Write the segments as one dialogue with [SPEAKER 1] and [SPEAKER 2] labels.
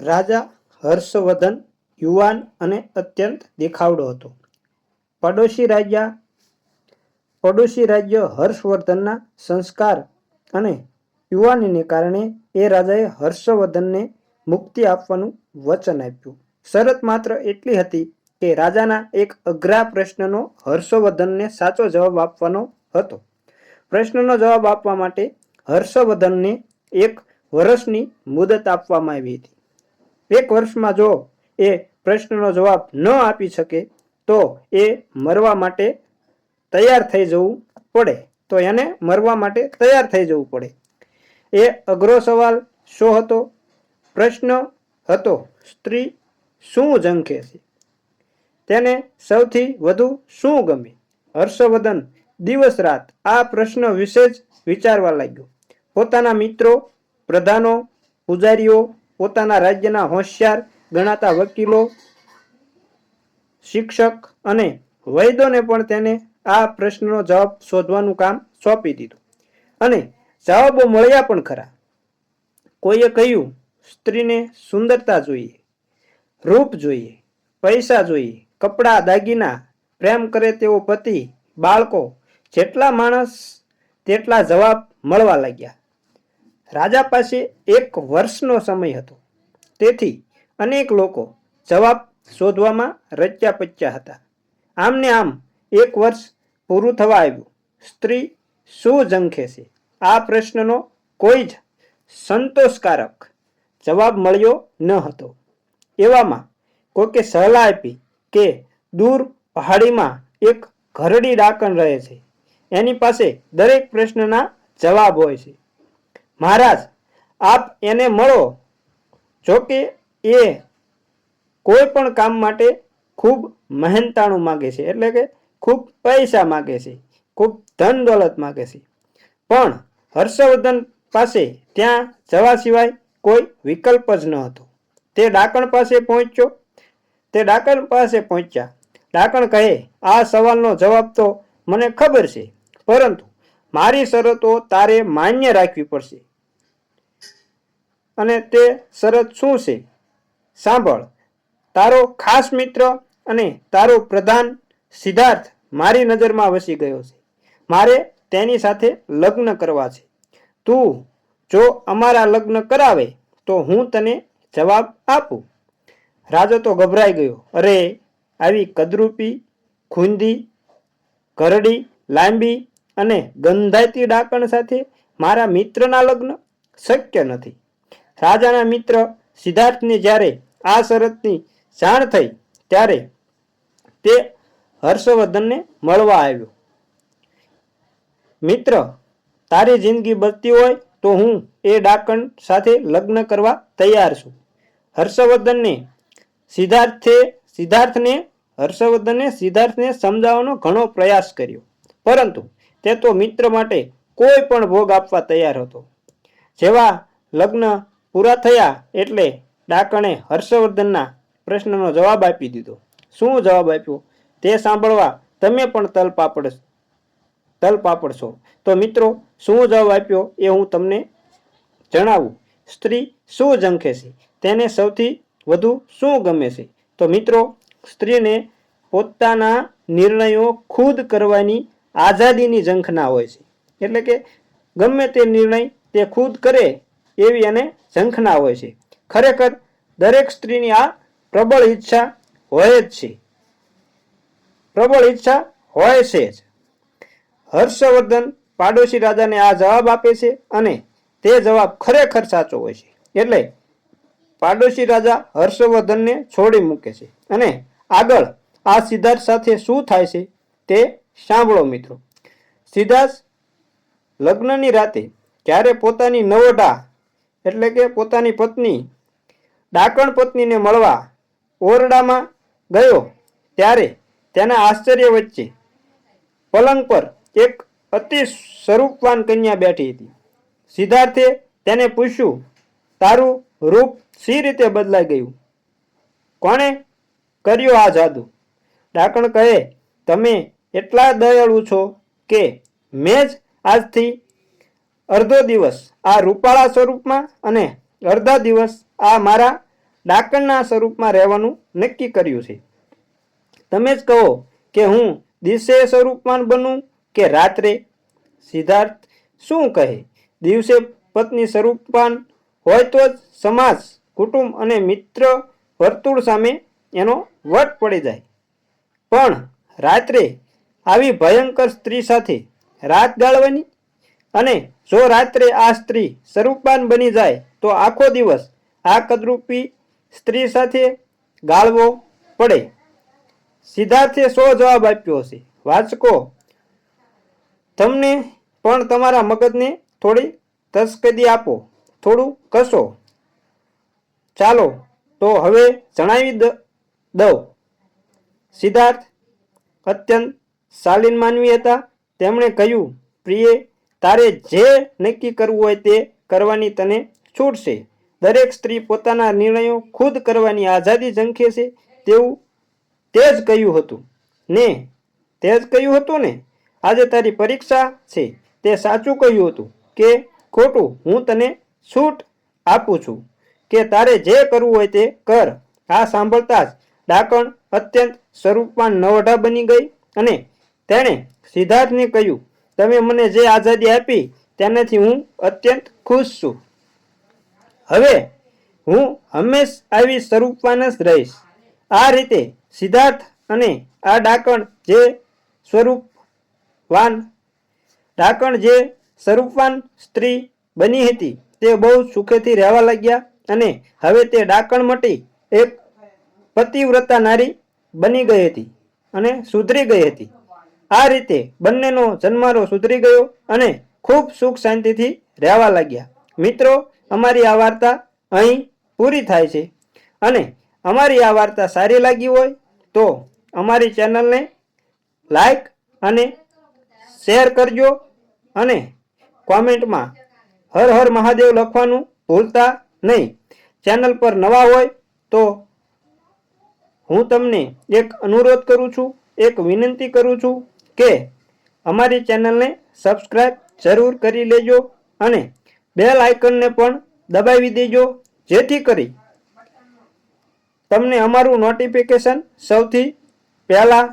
[SPEAKER 1] રાજા હર્ષવર્ધન યુવાન અને અત્યંત દેખાવડો હતો. પડોશી રાજ્ય પડોશી રાજ્ય હર્ષવર્ધનના સંસ્કાર અને યુવાનીને કારણે એ રાજાએ હર્ષવર્ધનને મુક્તિ આપવાનું વચન આપ્યું. શરત માત્ર એટલી હતી કે રાજાના એક અઘરા પ્રશ્નનો હર્ષવર્ધનને સાચો જવાબ આપવાનો હતો. પ્રશ્નનો જવાબ આપવા માટે હર્ષવર્ધનને એક વર્ષની મુદત આપવામાં આવી હતી. એક વર્ષમાં જો એ પ્રશ્નનો જવાબ ન આપી શકે, તો એ મરવા માટે તૈયાર થઈ જવું પડે. તો એને મરવા માટે તૈયાર થઈ જવું પડે. એ અઘરો સવાલ શો હતો? પ્રશ્ન હતો, સ્ત્રી શું ઝંખે છે? તેને સૌથી વધુ શું ગમે? હર્ષવર્ધન દિવસ રાત આ પ્રશ્ન વિશે જ વિચારવા લાગ્યો. પોતાના મિત્રો, પ્રધાનો, પૂજારીઓ પોતાના રાજ્યના હોશિયાર ગણાતા વકીલો, શિક્ષક અને વૈદોને પણ તેને આ પ્રશ્નનો જવાબ શોધવાનું કામ સોંપી દીધું. અને જવાબો મળ્યા પણ ખરા. કોઈએ કહ્યું, સ્ત્રીને સુંદરતા જોઈએ, રૂપ જોઈએ, પૈસા જોઈએ, કપડાં દાગીના, પ્રેમ કરે તેવો પતિ, બાળકો, જેટલા માણસ તેટલા જવાબ મળવા લાગ્યા. રાજા પાસે એક વર્ષનો સમય હતો. તેથી અનેક લોકો જવાબ શોધવામાં રચ્યા પચ્યા હતા. આમને આમ એક વર્ષ પૂરું થવા આવ્યું. સ્ત્રી શું ઝંખે છે? આ પ્રશ્નનો કોઈ જ સંતોષકારક જવાબ મળ્યો ન હતો. એવામાં કોઈકે સલાહ આપી કે દૂર પહાડીમાં એક ઘરડી ડાકણ રહે છે. એની પાસે દરેક પ્રશ્નના જવાબ હોય છે. મહારાજ, આપ એને મળો. જોકે એ કોઈ પણ કામ માટે ખૂબ મહેનતાણું માગે છે. એટલે કે ખૂબ પૈસા માગે છે. ખૂબ ધન દોલત માગે છે. પણ હર્ષવર્ધન પાસે ત્યાં જવા સિવાય કોઈ વિકલ્પ જ ન હતો. તે ડાકણ પાસે પહોંચ્યો. તે ડાકણ પાસે પહોંચ્યા. ડાકણ કહે, આ સવાલનો જવાબ તો મને ખબર છે. પરંતુ મારી શરતો તારે માન્ય રાખવી પડશે. અને તે શરત શું છે? સાંભળ. તારો ખાસ મિત્ર અને તારો પ્રધાન સિદ્ધાર્થ મારી નજરમાં વસી ગયો છે. મારે તેની સાથે લગ્ન કરવા છે. તું જો અમારા લગ્ન કરાવે તો હું તને જવાબ આપું. રાજા તો ગભરાઈ ગયો. અરે, આવી કદરૂપી, ખૂંદી ઘરડી લાંબી અને ગંધાતી ડાકણ સાથે મારા મિત્રના લગ્ન શક્ય નથી. રાજાના મિત્ર સિદ્ધાર્થને જ્યારે આ શરતની જાણ થઈ, ત્યારે તે હર્ષવર્ધનને મળવા આવ્યો. મિત્ર, તારી જિંદગી બચતી હોય તો હું એ ડાકણ સાથે લગ્ન કરવા તૈયાર છું. હર્ષવર્ધનને સિદ્ધાર્થે, સિદ્ધાર્થને હર્ષવર્ધને સિદ્ધાર્થને સમજાવવાનો ઘણો પ્રયાસ કર્યો. પરંતુ તે તો મિત્ર માટે કોઈ પણ ભોગ આપવા તૈયાર હતો. જેવા લગ્ન પૂરા થયા એટલે ડાકણે હર્ષવર્ધનના પ્રશ્નનો જવાબ આપી દીધો. શું જવાબ આપ્યો? તે સાંભળવા તમે પણ તલ પાપડ તલ પાપડશો. તો મિત્રો, શું જવાબ આપ્યો એ હું તમને જણાવું. સ્ત્રી શું ઝંખે છે? તેને સૌથી વધુ શું ગમે છે? તો મિત્રો, સ્ત્રીને પોતાના નિર્ણયો ખુદ કરવાની આઝાદીની ઝંખના હોય છે. એટલે કે ગમે તે નિર્ણય તે ખુદ કરે એવી એને ઝંખના હોય છે. ખરેખર, દરેક સ્ત્રીની આ પ્રબળ ઈચ્છા હોય જ છે. પ્રબળ ઈચ્છા હોય છે જ. હર્ષવર્ધન પાડોશી રાજાને આ જવાબ આપે છે અને તે જવાબ ખરેખર સાચો હોય છે. એટલે પાડોશી રાજા હર્ષવર્ધનને છોડી મૂકે છે. અને આગળ આ સિદ્ધાર્થ સાથે શું થાય છે તે સાંભળો મિત્રો. સિદ્ધાર્થ લગ્નની રાતે જ્યારે પોતાની નવડા એટલે કે પોતાની પત્ની, ડાકણ પત્નીને મળવા ઓરડામાં ગયો ત્યારે તેના આશ્ચર્ય વચ્ચે પલંગ પર એક અતિ સ્વરૂપવાન કન્યા બેઠી હતી. સિદ્ધાર્થે તેને પૂછ્યું, તારું રૂપ સી રીતે બદલાઈ ગયું? કોણે કર્યો આ જાદુ? ડાકણ કહે, તમે એટલા દયાળુ છો કે મેં જ આજથી અડધો દિવસ આ રૂપાળા સ્વરૂપમાં અને અડધા દિવસ આ મારા ડાકણના સ્વરૂપમાં રહેવાનું નક્કી કર્યું છે. તમે જ કહો કે હું દિવસે સ્વરૂપમાં બનું કે રાત્રે? સિદ્ધાર્થ શું કહે? દિવસે પત્ની સ્વરૂપવાન હોય તો જ સમાજ, કુટુંબ અને મિત્ર વર્તુળ સામે એનો વટ પડી જાય. પણ રાત્રે આવી ભયંકર સ્ત્રી સાથે રાત ગાળવાની અને જો રાત્રે આ સ્ત્રી સ્વરૂપવાન બની જાય, તો આખો દિવસ આ કદરૂપી સ્ત્રી સાથે ગાળવો પડે. સિદ્ધાર્થે સો જવાબ આપ્યો હશે. વાચકો, તમને પણ તમારા મગજને થોડી તસ્કદી આપો, થોડું કશો ચાલો, તો હવે જણાવી દઉં. સિદ્ધાર્થ અત્યંત શાલીન માનવી હતા. તેમણે કહ્યું, પ્રિય તારે જે નક્કી કરવું હોય તે કરવાની તને છૂટ છે. દરેક સ્ત્રી પોતાના નિર્ણયો ખુદ કરવાની આઝાદી ઝંખે છે તેવું તે જ કહ્યું હતું. ને, તે જ કહ્યું હતું ને? આજે તારી પરીક્ષા છે. તે સાચું કહ્યું હતું કે, ખોટું, હું તને છૂટ આપું છું. કે તારે જે કરવું હોય તે કર. આ સાંભળતા જ ડાકણ અત્યંત સ્વરૂપમાં નવઢા બની ગઈ અને તેણે સિદ્ધાર્થને કહ્યું તમે મને જે આઝાદી આપી તેનાથી હું અત્યંત ખુશ છું. હવે હું હંમેશ આવી સ્વરૂપવાન જ રહીશ. આ રીતે સિદ્ધાર્થ અને આ ડાકણ જે સ્વરૂપવાન, ડાકણ જે સ્વરૂપવાન સ્ત્રી બની હતી તે બહુ સુખેથી રહેવા લાગ્યા અને હવે તે ડાકણ મટી એક પતિવ્રતા નારી બની ગઈ હતી અને સુધરી ગઈ હતી. આ રીતે બંનેનો જન્મારો સુધરી ગયો અને ખૂબ સુખ શાંતિથી રહેવા લાગ્યા. મિત્રો, અમારી આ વાર્તા અહીં પૂરી થાય છે. અને અમારી આ વાર્તા સારી લાગી હોય તો અમારી ચેનલને લાઈક અને શેર કરજો અને કોમેન્ટમાં હર હર મહાદેવ લખવાનું ભૂલતા નહીં. ચેનલ પર નવા હોય તો હું તમને એક અનુરોધ કરું છું, એક વિનંતી કરું છું કે અમારી ચેનલને સબસ્ક્રાઇબ જરૂર કરી લેજો અને બેલ આઇકનને પણ દબાવી દેજો, જેથી કરી તમને અમારું નોટિફિકેશન સૌથી પહેલાં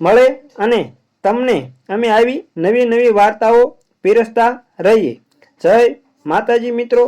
[SPEAKER 1] મળે અને તમને અમે આવી નવી નવી વાર્તાઓ પીરસતા રહીએ. જય માતાજી મિત્રો.